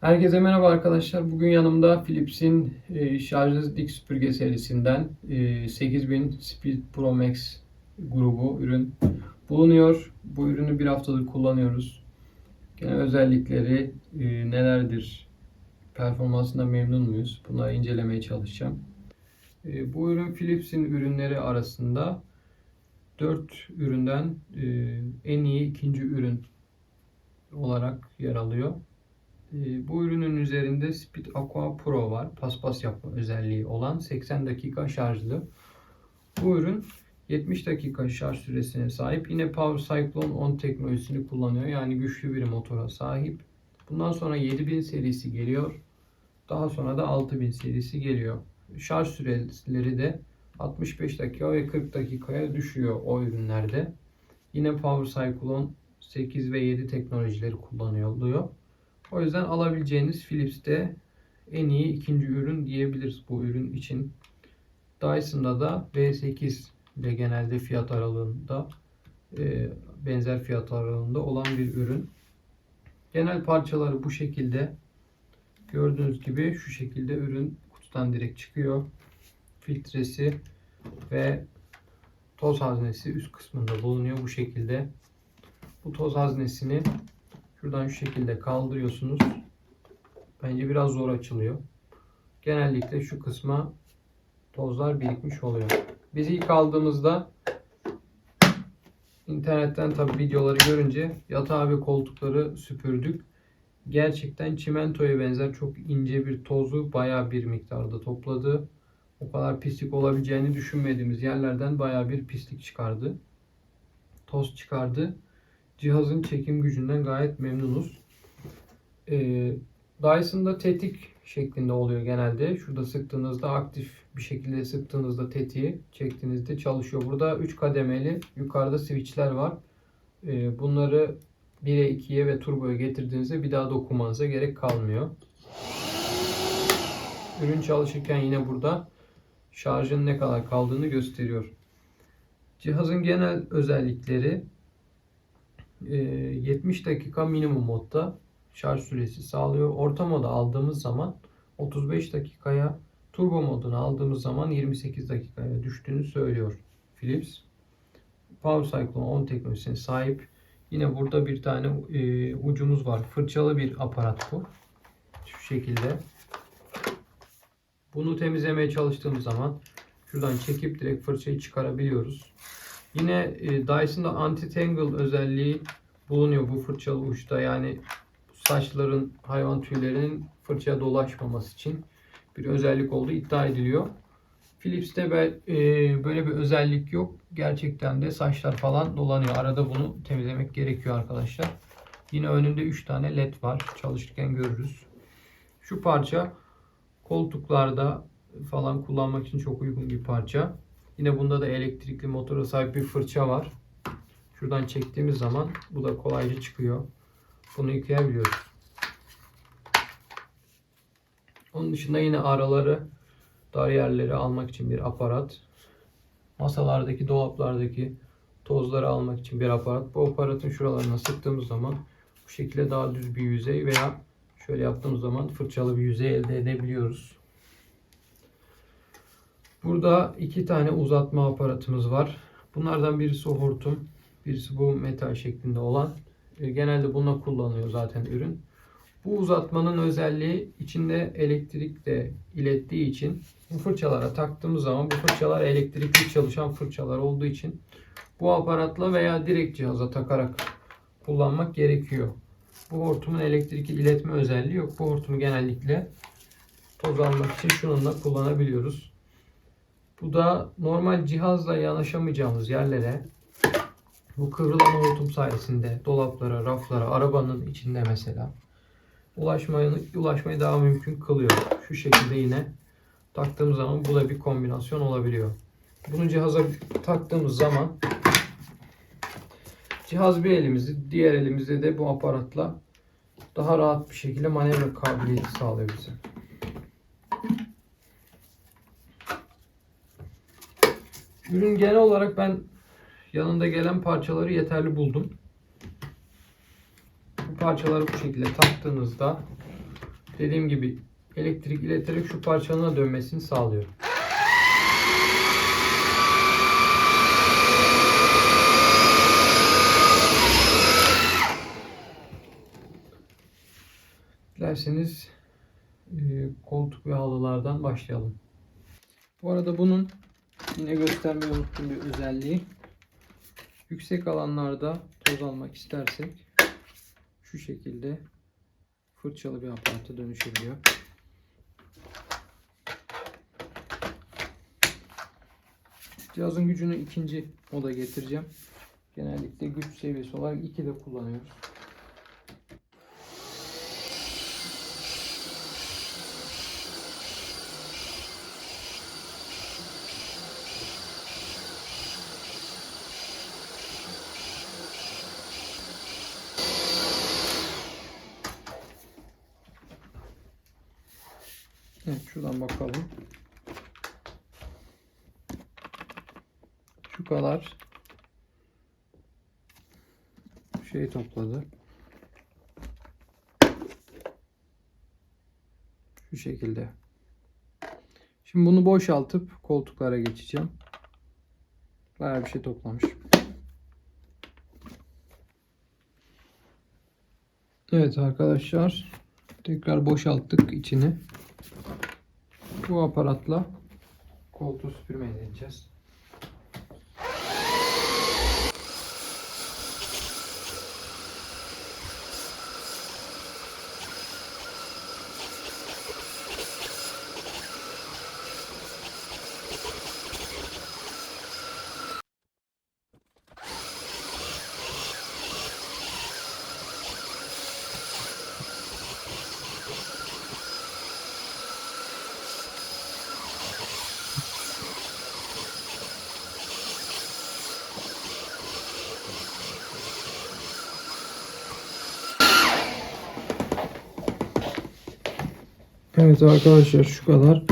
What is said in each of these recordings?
Herkese merhaba arkadaşlar. Bugün yanımda Philips'in e, şarjlı dik süpürge serisinden e, 8000 Speed Pro Max grubu ürün bulunuyor. Bu ürünü bir haftadır kullanıyoruz. Genel özellikleri e, nelerdir? Performansından memnun muyuz? Bunları incelemeye çalışacağım. E, bu ürün Philips'in ürünleri arasında 4 üründen e, en iyi ikinci ürün olarak yer alıyor. Ee, Bu ürünün üzerinde Speed Aqua Pro var. Paspas yapma özelliği olan 80 dakika şarjlı. Bu ürün 70 dakika şarj süresine sahip. Yine Power Cyclone 10 teknolojisini kullanıyor. Yani güçlü bir motora sahip. Bundan sonra 7000 serisi geliyor. Daha sonra da 6000 serisi geliyor. Şarj süreleri de 65 dakika ve 40 dakikaya düşüyor o ürünlerde. Yine Power Cyclone 8 ve 7 teknolojileri kullanılıyor. O yüzden alabileceğiniz Philips'te en iyi ikinci ürün diyebiliriz bu ürün için. Dyson'da da B8 ile genelde fiyat aralığında e, benzer fiyat aralığında olan bir ürün. Genel parçaları bu şekilde. Gördüğünüz gibi şu şekilde ürün kutudan direkt çıkıyor. Filtresi ve toz haznesi üst kısmında bulunuyor bu şekilde. Bu toz haznesini Şuradan şu şekilde kaldırıyorsunuz. Bence biraz zor açılıyor. Genellikle şu kısma tozlar birikmiş oluyor. Biz ilk aldığımızda internetten tabi videoları görünce yatağı ve koltukları süpürdük. Gerçekten çimentoya benzer çok ince bir tozu baya bir miktarda topladı. O kadar pislik olabileceğini düşünmediğimiz yerlerden baya bir pislik çıkardı. Toz çıkardı cihazın çekim gücünden gayet memnunuz. Ee, Dyson'da tetik şeklinde oluyor genelde. Şurada sıktığınızda aktif bir şekilde sıktığınızda tetiği çektiğinizde çalışıyor. Burada 3 kademeli yukarıda switchler var. Ee, bunları 1'e 2'ye ve turboya getirdiğinizde bir daha dokunmanıza gerek kalmıyor. Ürün çalışırken yine burada şarjın ne kadar kaldığını gösteriyor. Cihazın genel özellikleri 70 dakika minimum modda şarj süresi sağlıyor. Orta moda aldığımız zaman 35 dakikaya, turbo modunu aldığımız zaman 28 dakikaya düştüğünü söylüyor Philips. Power Cyclone 10 teknolojisine sahip. Yine burada bir tane e, ucumuz var. Fırçalı bir aparat bu. Şu şekilde. Bunu temizlemeye çalıştığımız zaman şuradan çekip direkt fırçayı çıkarabiliyoruz. Yine e, Dyson'da anti-tangle özelliği bulunuyor bu fırçalı uçta. Yani saçların, hayvan tüylerinin fırçaya dolaşmaması için bir özellik olduğu iddia ediliyor. Philips'te e, böyle bir özellik yok. Gerçekten de saçlar falan dolanıyor. Arada bunu temizlemek gerekiyor arkadaşlar. Yine önünde 3 tane led var. Çalışırken görürüz. Şu parça koltuklarda falan kullanmak için çok uygun bir parça. Yine bunda da elektrikli motora sahip bir fırça var. Şuradan çektiğimiz zaman bu da kolayca çıkıyor. Bunu yıkayabiliyoruz. Onun dışında yine araları, dar yerleri almak için bir aparat. Masalardaki, dolaplardaki tozları almak için bir aparat. Bu aparatın şuralarına sıktığımız zaman bu şekilde daha düz bir yüzey veya şöyle yaptığımız zaman fırçalı bir yüzey elde edebiliyoruz. Burada iki tane uzatma aparatımız var. Bunlardan birisi hortum, birisi bu metal şeklinde olan. E, genelde buna kullanılıyor zaten ürün. Bu uzatmanın özelliği içinde elektrik de ilettiği için bu fırçalara taktığımız zaman bu fırçalar elektrikli çalışan fırçalar olduğu için bu aparatla veya direkt cihaza takarak kullanmak gerekiyor. Bu hortumun elektrik iletme özelliği yok. Bu hortumu genellikle toz almak için şununla kullanabiliyoruz. Bu da normal cihazla yanaşamayacağımız yerlere bu kıvrılan hortum sayesinde dolaplara, raflara, arabanın içinde mesela ulaşmayı, ulaşmayı daha mümkün kılıyor. Şu şekilde yine taktığımız zaman bu da bir kombinasyon olabiliyor. Bunu cihaza taktığımız zaman cihaz bir elimizde, diğer elimizde de bu aparatla daha rahat bir şekilde manevra kabiliyeti sağlıyor bize. Ürün genel olarak ben yanında gelen parçaları yeterli buldum. Bu parçaları bu şekilde taktığınızda dediğim gibi elektrik ileterek şu parçanın dönmesini sağlıyor. Dilerseniz e, koltuk ve halılardan başlayalım. Bu arada bunun yine göstermeyi unuttum bir özelliği. Yüksek alanlarda toz almak istersek şu şekilde fırçalı bir aparata dönüşebiliyor. Cihazın gücünü ikinci moda getireceğim. Genellikle güç seviyesi olarak 2 de kullanıyoruz. Evet şuradan bakalım. Şu kadar şey topladı. Şu şekilde. Şimdi bunu boşaltıp koltuklara geçeceğim. Bayağı bir şey toplamış. Evet arkadaşlar. Tekrar boşalttık içini. Bu aparatla koltuğu süpürmeyi deneyeceğiz. Evet arkadaşlar şu kadar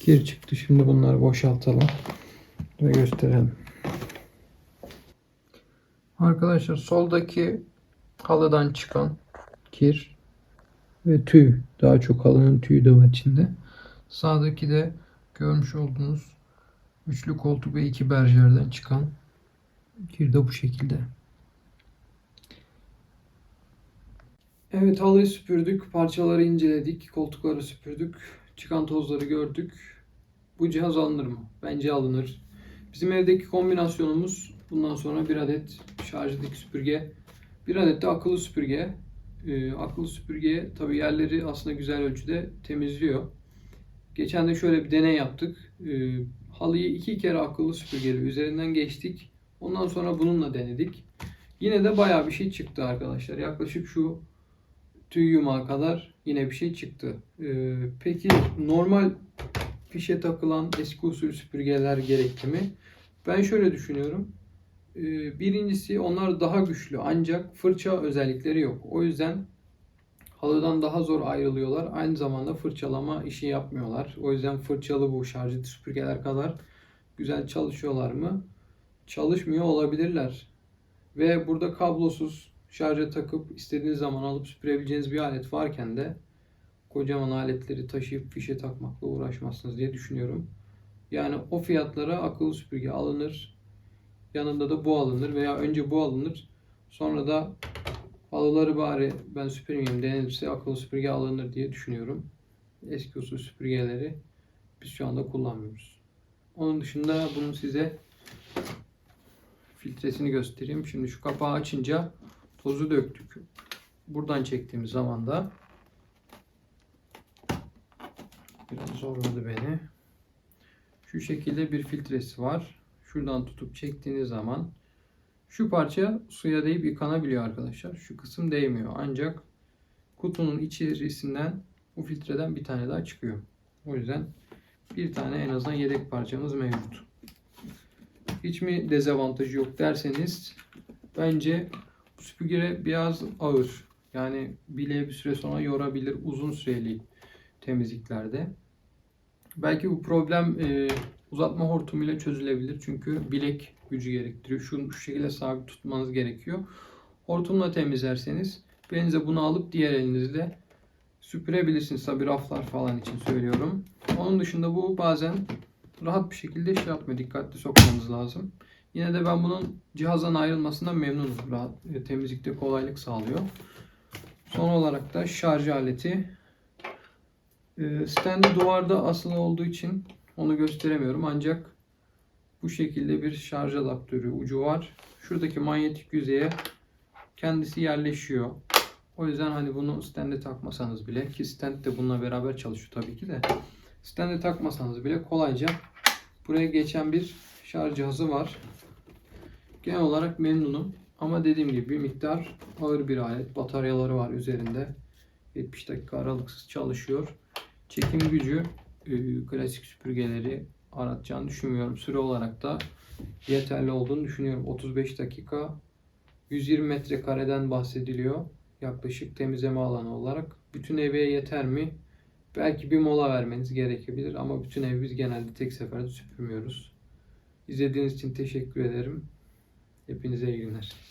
kir çıktı. Şimdi bunları boşaltalım ve gösterelim. Arkadaşlar soldaki halıdan çıkan kir ve tüy. Daha çok halının tüyü de var içinde. Sağdaki de görmüş olduğunuz üçlü koltuk ve iki berjerden çıkan kir de bu şekilde. Evet halıyı süpürdük, parçaları inceledik, koltukları süpürdük, çıkan tozları gördük. Bu cihaz alınır mı? Bence alınır. Bizim evdeki kombinasyonumuz bundan sonra bir adet şarjlı dik süpürge, bir adet de akıllı süpürge. Ee, akıllı süpürge tabi yerleri aslında güzel ölçüde temizliyor. Geçen de şöyle bir deney yaptık. Ee, halıyı iki kere akıllı süpürgeyle üzerinden geçtik. Ondan sonra bununla denedik. Yine de bayağı bir şey çıktı arkadaşlar. Yaklaşık şu tüy yumağı kadar yine bir şey çıktı. Ee, peki normal fişe takılan eski usul süpürgeler gerekli mi? Ben şöyle düşünüyorum. Ee, birincisi onlar daha güçlü ancak fırça özellikleri yok. O yüzden halıdan daha zor ayrılıyorlar. Aynı zamanda fırçalama işi yapmıyorlar. O yüzden fırçalı bu şarjlı süpürgeler kadar güzel çalışıyorlar mı? Çalışmıyor olabilirler. Ve burada kablosuz şarja takıp istediğiniz zaman alıp süpürebileceğiniz bir alet varken de kocaman aletleri taşıyıp fişe takmakla uğraşmazsınız diye düşünüyorum. Yani o fiyatlara akıllı süpürge alınır. Yanında da bu alınır veya önce bu alınır. Sonra da halıları bari ben süpürmeyeyim denilirse akıllı süpürge alınır diye düşünüyorum. Eski usul süpürgeleri biz şu anda kullanmıyoruz. Onun dışında bunun size filtresini göstereyim. Şimdi şu kapağı açınca tozu döktük. Buradan çektiğimiz zaman da biraz zorladı beni. Şu şekilde bir filtresi var. Şuradan tutup çektiğiniz zaman şu parça suya değip yıkanabiliyor arkadaşlar. Şu kısım değmiyor. Ancak kutunun içerisinden bu filtreden bir tane daha çıkıyor. O yüzden bir tane en azından yedek parçamız mevcut. Hiç mi dezavantajı yok derseniz bence süpürge biraz ağır. Yani bileği bir süre sonra yorabilir uzun süreli temizliklerde. Belki bu problem e, uzatma hortumuyla çözülebilir. Çünkü bilek gücü gerektiriyor. Şu, şu şekilde sabit tutmanız gerekiyor. Hortumla temizlerseniz elinize bunu alıp diğer elinizle süpürebilirsiniz. Tabi raflar falan için söylüyorum. Onun dışında bu bazen rahat bir şekilde şey yapmıyor. Dikkatli sokmanız lazım. Yine de ben bunun cihazdan ayrılmasından memnunum. Rahat, e, temizlikte kolaylık sağlıyor. Son olarak da şarj aleti. E, Standı duvarda asılı olduğu için onu gösteremiyorum. Ancak bu şekilde bir şarj adaptörü ucu var. Şuradaki manyetik yüzeye kendisi yerleşiyor. O yüzden hani bunu stande takmasanız bile ki stand de bununla beraber çalışıyor tabii ki de. Stande takmasanız bile kolayca buraya geçen bir şarj cihazı var. Genel olarak memnunum. Ama dediğim gibi bir miktar ağır bir alet. Bataryaları var üzerinde. 70 dakika aralıksız çalışıyor. Çekim gücü e, klasik süpürgeleri aratacağını düşünmüyorum. Süre olarak da yeterli olduğunu düşünüyorum. 35 dakika 120 metrekareden bahsediliyor. Yaklaşık temizleme alanı olarak. Bütün eve yeter mi? Belki bir mola vermeniz gerekebilir ama bütün evi biz genelde tek seferde süpürmüyoruz. İzlediğiniz için teşekkür ederim. Hepinize iyi günler.